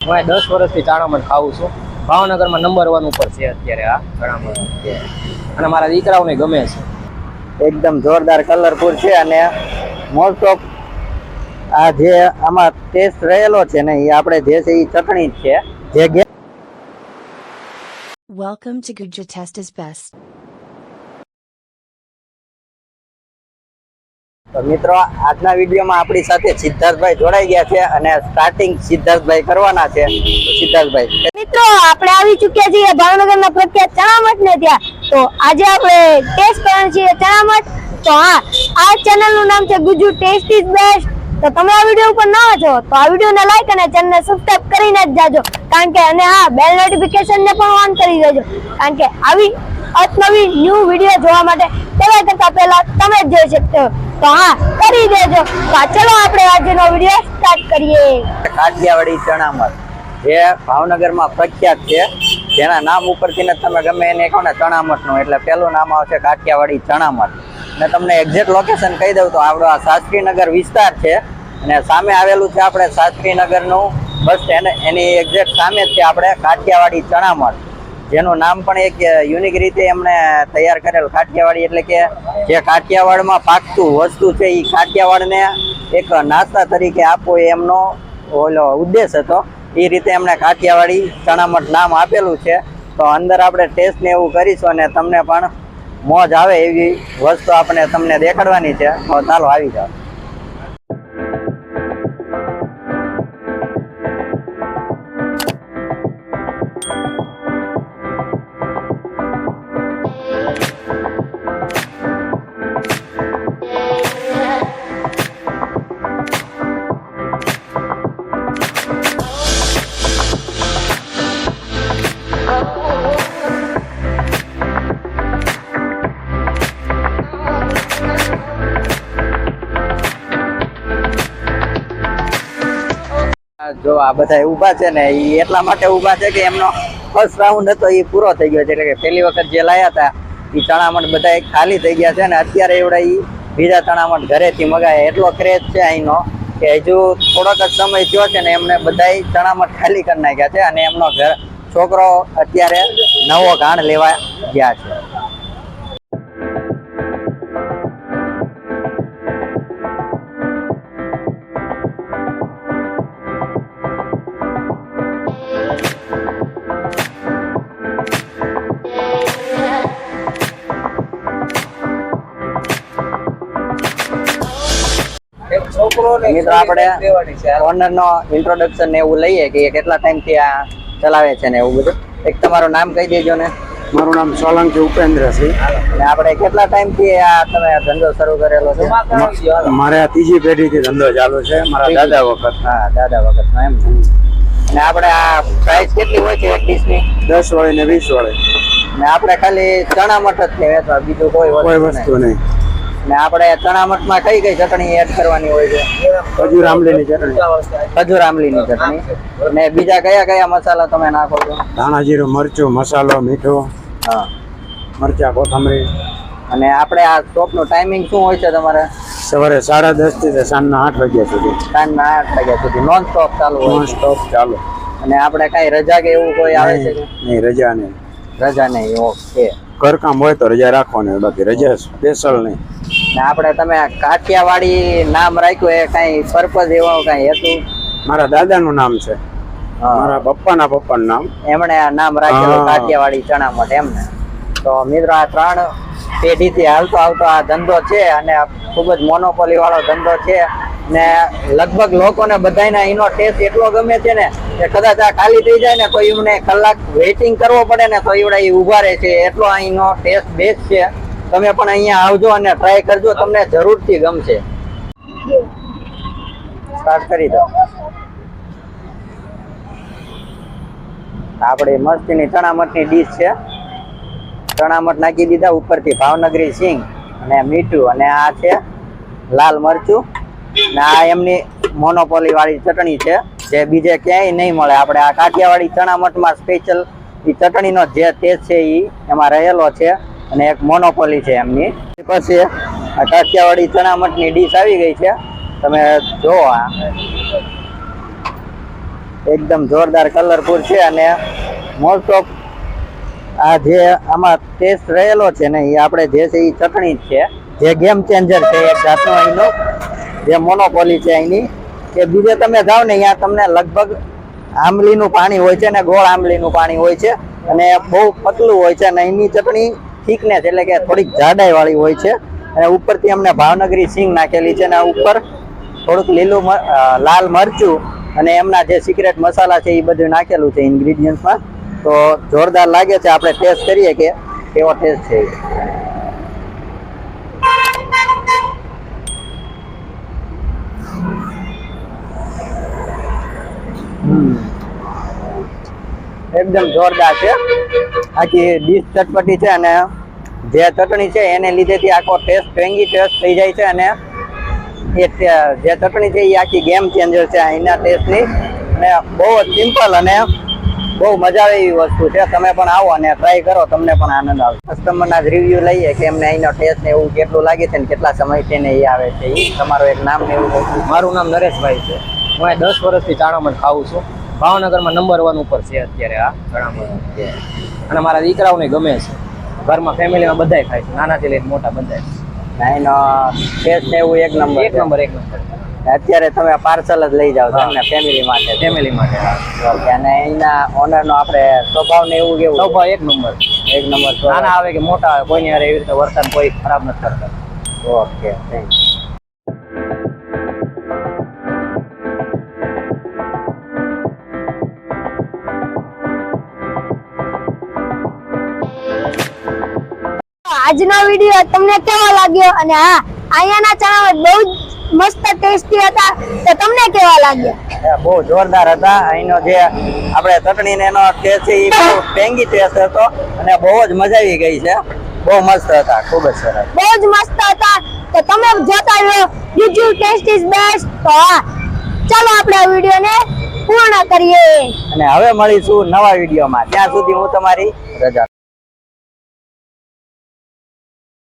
હું દસ વર્ષથી ચાણામણ ખાઉં છું. ભાવનગરમાં નંબર વન ઉપર છે અત્યારે આ ચાણામઠ અને મારા દીકરાઓને ગમે છે. એકદમ જોરદાર કલરફુલ છે અને મોસ્ટ ઓફ આ જે આમાં ટેસ્ટ રહેલો છે ને એ આપણે જે છે એ ચટણી જ છે. જે ગે- Welcome to Guja Test is તો મિત્રો, આજના વિડીયોમાં આપણી સાથે સિદ્ધાર્થભાઈ જોડાઈ ગયા છે અને સ્ટાર્ટિંગ સિદ્ધાર્થભાઈ કરવાના છે. સિદ્ધાર્થભાઈ, મિત્રો, આપણે આવી ચૂક્યા છીએ ભાવનગરના પ્રખ્યાત ચણામઠ ને ત્યાં. તો આજે આપણે ટેસ્ટ કરવાના છીએ ચણામઠ. તો હા, આ ચેનલનું નામ છે ગુજુ ટેસ્ટ ઇઝ બેસ્ટ તો તમે આ વીડિયો ઉપર ના છો તો આ વિડીયોને લાઈક અને ચેનલને સબસ્ક્રાઇબ કરીને જ જાજો. કારણ કે, અને હા બેલ નોટિફિકેશન ને પણ ઓન કરી દેજો. કારણ કે, આવી અવનવી ન્યૂ વીડિયો જોવા માટે તેના કરતા પહેલા તમે જ જોઈ શકતો તો હા, કરી દેજો. તો ચલો આપણે આજનો વીડિયો સ્ટાર્ટ કરીએ. કાઠિયાવાડી ચણામઠ જે ભાવનગરમાં પ્રખ્યાત છે. જેના નામ ઉપરથી ને તમે ગમે એને કહો ને ચણામઠનું, એટલે પહેલું નામ આવશે કાઠિયાવાડી ચણામઠ. ને તમને એક્ઝેક્ટ લોકેશન કહી દઉં તો આપણો આ શાસ્ત્રીનગર વિસ્તાર છે. અને સામે આવેલું છે આપણે શાસ્ત્રીનગરનું બસ સ્ટેન્ડ. એની એક્ઝેક્ટ સામે જ છે આપણે કાઠિયાવાડી ચણામઠ. જેનું નામ પણ એક યુનિક રીતે એમણે તૈયાર કરેલ કાઠિયાવાડી એટલે કે જે કાઠિયાવાડમાં પાકતું વસ્તુ છે એ કાઠિયાવાડને એક નાસ્તા તરીકે આપવો એ એમનો ઓલો ઉદ્દેશ હતો. એ રીતે એમણે કાઠિયાવાડી ચણામઠ નામ આપેલું છે. તો અંદર આપણે ટેસ્ટ ને એવું કરીશું અને તમને પણ મોજ આવે એવી વસ્તુ આપણે તમને દેખાડવાની છે. તો ચાલો, આવી જાઓ. જો આ બધા ઊભા છે ને એ એટલા માટે ઊભા છે કે એમનો ફર્સ્ટ રાઉન્ડ હતો એ પૂરો થઈ ગયો છે. એટલે કે પહેલી વખત જે લાયા હતા એ ચણામણ બધા ખાલી થઈ ગયા છે ને, અત્યારે એવડા એ બીજા ચણામણ ઘરેથી મગાયા. એટલો ક્રેઝ છે અહીંનો કે હજુ થોડોક જ સમય થયો છે ને, એમને બધાય ચણામણ ખાલી કરી નાખ્યા છે અને એમનો ઘર, છોકરો અત્યારે નવો ઘાણ લેવા ગયા છે. મિત્રો આપણે ઓનર નો ઇન્ટ્રોડક્શન ને એવું લઈએ કે કેટલા ટાઈમથી આ ચલાવે છે ને એવું બધું. એક તમારું નામ કહી દેજો ને. મારું નામ સોલંકી ઉપેન્દ્ર છે અને આપણે કેટલા ટાઈમથી આ તમે ધંધો શરૂ કરેલો છે? મારે આ ત્રીજી પેઢીથી ધંધો ચાલુ છે. મારા દાદા વખત. હા દાદા વખત એમ. અને આપણે આ પ્રાઇસ કેટલી હોય છે એક ડીશની? દસ વાળી ને વીસ વાળી. ને આપણે ખાલી ચણા મઠ જ છે વેચવા બીજું કોઈ કોઈ વસ્તુ નહીં. ને આપણે ચણામઠમાં કઈ કઈ ચટણી એડ કરવાની હોય છે? ખજૂર આંબલીની ચટણી. ખજૂર આમલીની ચટણી. ને બીજા કયા કયા મસાલા તમે નાખો છો? ધાણા જીરું મરચું મસાલો મીઠું હા. મરચા કોથમરી. અને આપણે આ શોપનો ટાઈમિંગ શું હોય છે તમારે? સવારે સાડા દસથી સાંજના આઠ વાગ્યા સુધી. સાંજના આઠ વાગ્યા સુધી નોન સ્ટોપ ચાલુ નોન સ્ટોપ ચાલુ. અને આપણે કઈ રજા કે એવું કોઈ આવે છે? નહીં નહીં રજા નહીં. રજા નહીં ઓકે. ઘરકામ હોય તો રજા રાખવાની બાકી રજા સ્પેશિયલ નહીં. ને આપણે તમે કાઠિયાવાડી નામ રાખ્યું એ કઈ પર્પઝ એવો કઈ હેતુ? મારા દાદાનું નામ છે. મારા પપ્પાના પપ્પાનું નામ. એમણે આ નામ રાખેલું કાઠિયાવાડી ચણા માટે એમને. તો મિત્રો આ ત્રણ પેઢીથી હાલતો આવતો આ ધંધો છે અને ખૂબ જ મોનોપોલી વાળો ધંધો છે ને લગભગ લોકોને બધાયને એનો ટેસ્ટ એટલો ગમે છે ને કે કદાચ આ ખાલી થઈ જાય ને તો એમને કલાક વેઇટિંગ કરવો પડે ને તો એવડે એ ઊભા રહે છે. એટલો અહીંનો ટેસ્ટ બેસ્ટ છે. તમે પણ અહીંયા આવજો અને ટ્રાય કરજો, તમને જરૂરથી ગમશે. સ્ટાર્ટ કરી દો. આપણી મસ્તીની ચણામટની ડીશ છે. ચણામટ નાખી દીધા ઉપરથી ભાવનગરી સિંગ અને મીઠું અને આ છે લાલ મરચું. ને આ એમની મોનોપોલી વાળી ચટણી છે, જે બીજે ક્યાંય નહીં મળે. આપણે આ કાઠિયાવાડી ચણામટમાં સ્પેશિયલ એ ચટણીનો જે ટેસ્ટ છે એ એમાં રહેલો છે. અને એક મોનોપોલી છે એમની. પછી આ કાઠિયાવાડી ચણા મઠની ડીશ આવી ગઈ છે. તમે જુઓ આ. એકદમ જોરદાર કલરફુલ છે અને મોસ્ટ ઓફ આ જે આમાં ટેસ્ટ રહેલો છે ને એ આપણે જે છે એ ચટણી જ છે. જે ગેમ ચેન્જર છે એક જાતનો અહીંનો જે મોનોપોલી છે અહીંની કે બીજે તમે જાઓ ને અહીંયા તમને લગભગ આંબલીનું પાણી હોય છે ને, ગોળ આંબલીનું પાણી હોય છે. અને બહુ પતલું હોય છે અને અહીંની ચટણી થીકનેસ એટલે કે થોડીક જાડાઈ વાળી હોય છે. અને ઉપરથી અમને ભાવનગરી સિંગ નાખેલી છે અને ઉપર થોડુંક લીલું લાલ મરચું અને એમના જે સિક્રેટ મસાલા છે એ બધું નાખેલું છે ઇન્ગ્રીડિયન્ટમાં તો જોરદાર લાગે છે. આપણે ટેસ્ટ કરીએ કે કેવો ટેસ્ટ છે એ. હમ. એકદમ જોરદાર છે. આખી ડીશ ચટપટી છે અને જે ચટણી છે એને લીધેથી આખો ટેસ્ટ ટ્રેંગી ટેસ્ટ થઈ જાય છે અને એ જે ચટણી છે એ આખી ગેમ ચેન્જર છે અહીંના ટેસ્ટની અને બહુ જ સિમ્પલ અને બહુ મજા આવે એવી વસ્તુ છે. તમે પણ આવો અને ટ્રાય કરો, તમને પણ આનંદ આવશે કસ્ટમરના જ રિવ્યૂ લઈએ કે એમને અહીંનો ટેસ્ટ ને એવું કેટલું લાગે છે ને કેટલા સમયથી ને એ આવે છે. એ તમારું એક નામ ને એવું મારું નામ નરેશભાઈ છે. હું દસ વર્ષથી ચાણામઠ ખાઉં છું. ભાવનગરમાં નંબર વન ઉપર છે અત્યારે આ ઘણા અને મારા દીકરાઓને ગમે છે. ઘરમાં ફેમિલીમાં બધાય ખાય છે. નાનાથી લઈને મોટા બધાય. એનો ટેસ્ટ ને એવું એક નંબર એક નંબર એક નંબર અત્યારે તમે પાર્સલ જ લઈ જાઓ તમને ફેમિલી માટે. ફેમિલી માટે. અને અહીંના ઓનર નો આપણે સ્વભાવ ને એવું કેવું સ્વભાવ એક નંબર એક નંબર નાના આવે કે મોટા આવે કોઈની હારે એવી રીતે વર્તન કોઈ ખરાબ નથી કરતા. ઓકે થેન્ક આજનો વીડિયો તમને કેવો લાગ્યો? અને હા અહીંયાના ચણા બહુ જ મસ્ત ટેસ્ટી હતા. તો તમને કેવા લાગ્યા? બહુ જોરદાર હતા. અહીંનો જે આપણે ચટણી ને એનો ટેસ્ટ છે એ બહુ ટેંગી ટેસ્ટ હતો અને બહુ જ મજા આવી ગઈ છે. બહુ મસ્ત હતા. ખૂબ જ સરસ. બહુ જ મસ્ત હતા. તો તમે જોતા રહ્યો બીજું ટેસ્ટ ઇઝ બેસ્ટ. તો હા ચાલો આપણે આ વિડીયોને પૂર્ણ કરીએ. અને હવે મળીશું નવા વિડીયોમાં. ત્યાં સુધી હું તમારી રજા